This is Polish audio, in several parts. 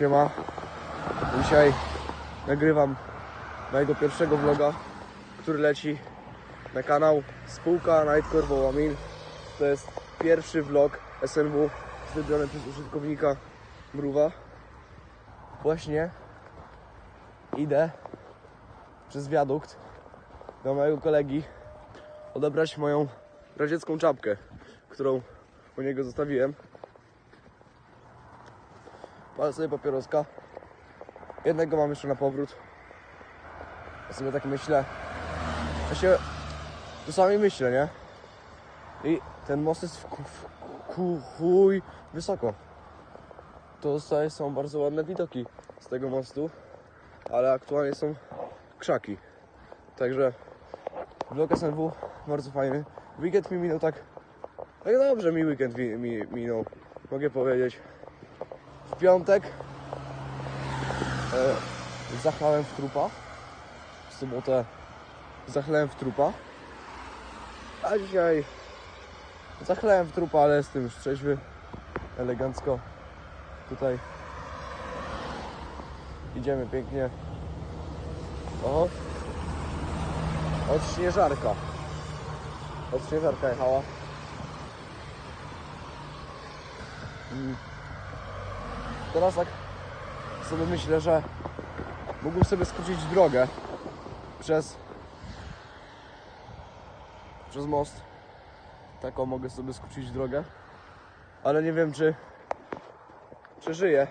Siema. Dzisiaj nagrywam mojego pierwszego vloga, który leci na kanał Spółka Nightcore Wołomin. To jest pierwszy vlog SNW zrobiony przez użytkownika Mruwa. Właśnie idę przez wiadukt do mojego kolegi odebrać moją radziecką czapkę, którą u niego zostawiłem. Palę sobie papieroska. Jednego mam jeszcze na powrót. Ja sobie tak myślę. Ja się czasami myślę, nie? I ten most jest w, chuj wysoko. To tutaj są bardzo ładne widoki z tego mostu, ale aktualnie są krzaki. Także vlog SNW bardzo fajny. Weekend mi minął tak. Tak dobrze mi weekend mi, mi, minął, mogę powiedzieć. W piątek e, zachlałem w trupa. W sobotę zachlałem w trupa. A dzisiaj zachlałem w trupa, ale jestem już trzeźwy. Elegancko. Tutaj idziemy pięknie. Oho. Od śnieżarka. Od śnieżarka jechała. Mm. Teraz tak sobie myślę, że mógłbym sobie skrócić drogę przez przez most. Taką mogę sobie skrócić drogę. Ale nie wiem czy przeżyję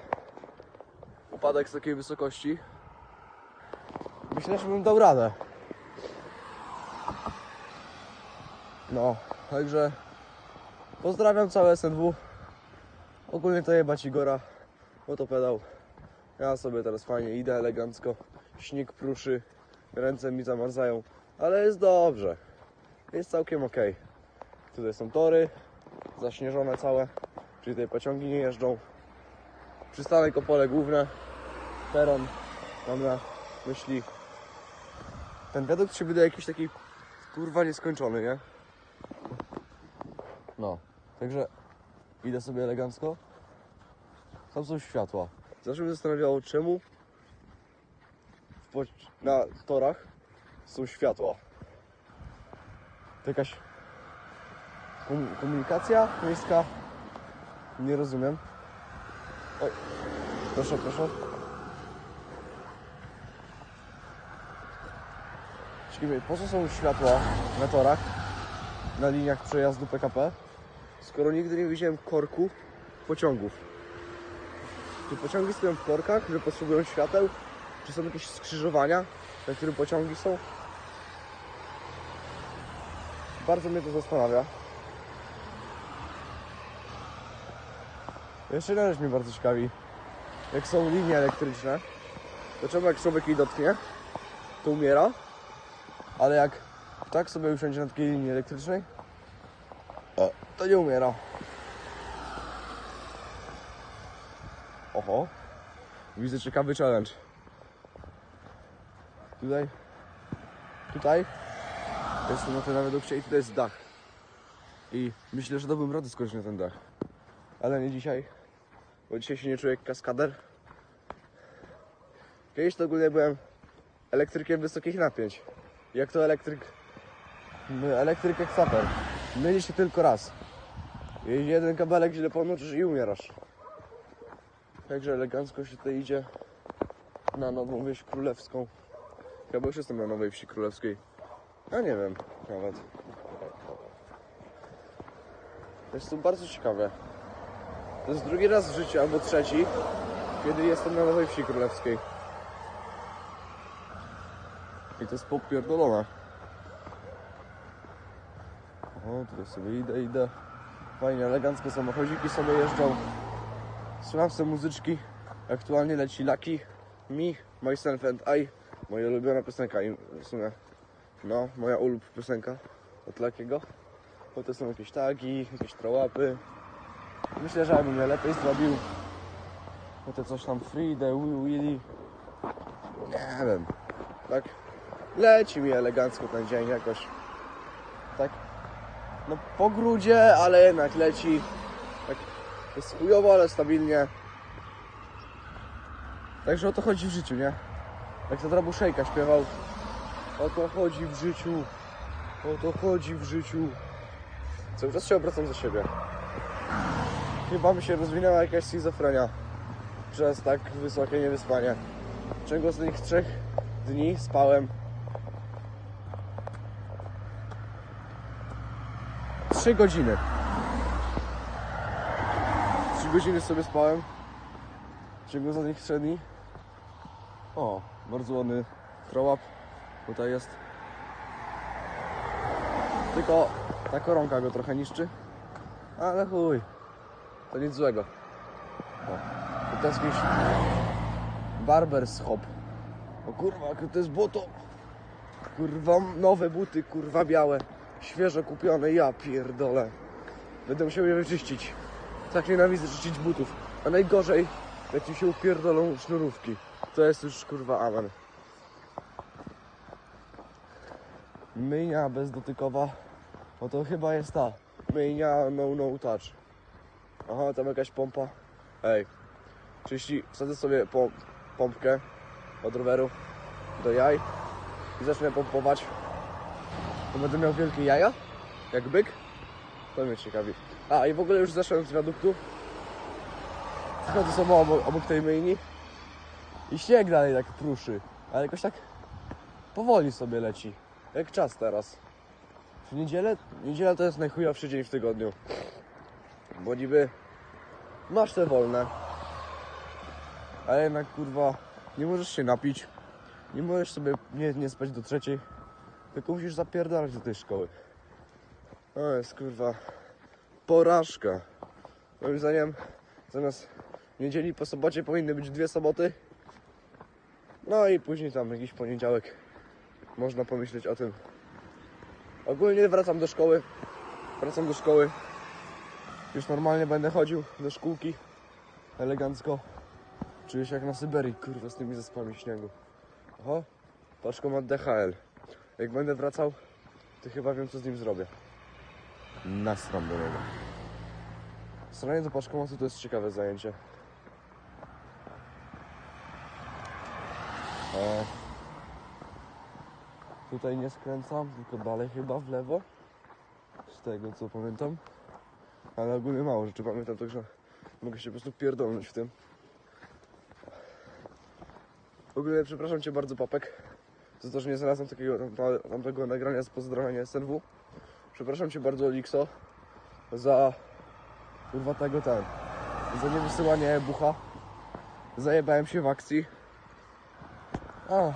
upadek z takiej wysokości. Myślę, że bym dał radę. No, także pozdrawiam całe SNW. Ogólnie to jebać Igora, motopedał. Ja sobie teraz fajnie idę elegancko. Śnieg pruszy, ręce mi zamarzają, ale jest dobrze. Jest całkiem ok. Tutaj są tory, zaśnieżone całe, czyli tutaj pociągi nie jeżdżą. Przystanek Opole Główne, peron, mam na myśli. Ten wiadukt się wydaje jakiś taki kurwa nieskończony, nie? No, także idę sobie elegancko. Tam są światła. Zawsze mnie zastanawiało, czemu na torach są światła. To jakaś kom- komunikacja miejska? Nie rozumiem. Oj, proszę, proszę. Ciekawe, po co są światła na torach, na liniach przejazdu PKP, skoro nigdy nie widziałem korku pociągów? Czy pociągi stoją w korkach, że potrzebują świateł? Czy są jakieś skrzyżowania, na którym pociągi są? Bardzo mnie to zastanawia. Jeszcze jedna rzecz mnie bardzo ciekawi. Jak są linie elektryczne, to czemu jak człowiek jej dotknie, to umiera, ale jak tak sobie usiądzie na takiej linii elektrycznej, to nie umiera. Oho. Widzę ciekawy challenge. Tutaj. Tutaj. Jestem na tym nawet i tutaj jest dach. I myślę, że dałbym radę skoczyć na ten dach. Ale nie dzisiaj. Bo dzisiaj się nie czuję jak kaskader. Kiedyś to ogólnie byłem elektrykiem wysokich napięć. Jak to elektryk... Elektryk jak saper. Myli się tylko raz. Jeden kabelek źle ponoczysz i umierasz. Także elegancko się tutaj idzie na Nową Wieś Królewską. Chyba już jestem na Nowej Wsi Królewskiej. Ja nie wiem nawet. To jest tu bardzo ciekawe. To jest drugi raz w życiu, albo trzeci, kiedy jestem na Nowej Wsi Królewskiej. I to jest popierdolone. O, tutaj sobie idę, idę. Fajnie, elegancko samochodziki sobie jeżdżą. Słucham sobie muzyczki. Aktualnie leci Lucky, Me, Myself and I. Moja ulubiona piosenka i w sumie, no, moja ulub piosenka od Luckiego. Bo to są jakieś tagi, jakieś trałapy. Myślę, że bym je lepiej zrobił. Bo to coś tam Friday, Willy. Nie wiem. Tak leci mi elegancko ten dzień jakoś. Tak, no po grudzie, ale jednak leci. Jest chujowo, ale stabilnie. Także o to chodzi w życiu, nie? Jak to Drabuszejka śpiewał. O to chodzi w życiu. O to chodzi w życiu. Cały czas się obracam za siebie. Chyba mi się rozwinęła jakaś schizofrenia przez tak wysokie niewyspanie. W ciągu ostatnich trzech dni spałem 3 godziny. 3 godziny sobie spałem w ciągu ostatnich 3 dni. O, bardzo ładny throw tutaj jest. Tylko ta koronka go trochę niszczy. Ale chuj. To nic złego. O, to jest jakiś barber's hop. O kurwa, to jest błoto. Kurwa, nowe buty, kurwa białe. Świeżo kupione, ja pierdolę. Będę musiał je wyczyścić. Tak nienawidzę czyścić butów. A najgorzej, jak ci się upierdolą sznurówki. To jest już kurwa amen. Myjnia bezdotykowa. No to chyba jest ta. Myjnia no no touch. Aha, tam jakaś pompa. Ej. Czy jeśli wsadzę sobie po, pompkę od roweru do jaj i zacznę pompować, to będę miał wielkie jaja? Jak byk? To mnie ciekawi. A i w ogóle już zeszłem z wiaduktu. Schodzę sobie obok, obok tej myjni i śnieg dalej tak pruszy, ale jakoś tak powoli sobie leci. Jak czas teraz. W niedzielę? Niedziela to jest najchujowszy dzień w tygodniu. Bo niby masz te wolne, ale jednak kurwa nie możesz się napić, nie możesz sobie nie, nie spać do trzeciej, tylko musisz zapierdalać do tej szkoły. To jest kurwa porażka. Moim zdaniem zamiast niedzieli po sobocie powinny być dwie soboty. No i później tam jakiś poniedziałek można pomyśleć o tym. Ogólnie wracam do szkoły. Wracam do szkoły. Już normalnie będę chodził do szkółki. Elegancko. Czuję się jak na Syberii, kurwa, z tymi zaspami śniegu. Oho, paczkomat DHL. Jak będę wracał, to chyba wiem, co z nim zrobię. Nastram do niego. Stranie do paczkomatu to jest ciekawe zajęcie. E, tutaj nie skręcam, tylko dalej chyba w lewo. Z tego co pamiętam. Ale ogólnie mało rzeczy pamiętam, także mogę się po prostu pierdolnąć w tym. W ogóle przepraszam Cię bardzo, Papek, za to, że nie znalazłem takiego tamtego nagrania z pozdrowienia SNW. Przepraszam Cię bardzo, Likso, za kurwa tego ten, za niewysyłanie bucha. Zajebałem się w akcji. A.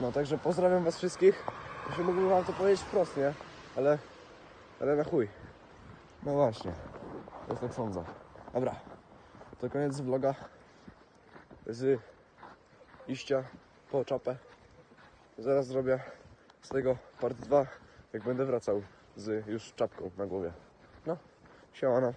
No, także pozdrawiam Was wszystkich. Ja się mógłbym Wam to powiedzieć wprost, nie? Ale, ale na chuj. No właśnie, też tak sądzę. Dobra, to koniec vloga z iścia po czapę. Zaraz zrobię z tego part 2, jak będę wracał z już czapką na głowie. No, siemano.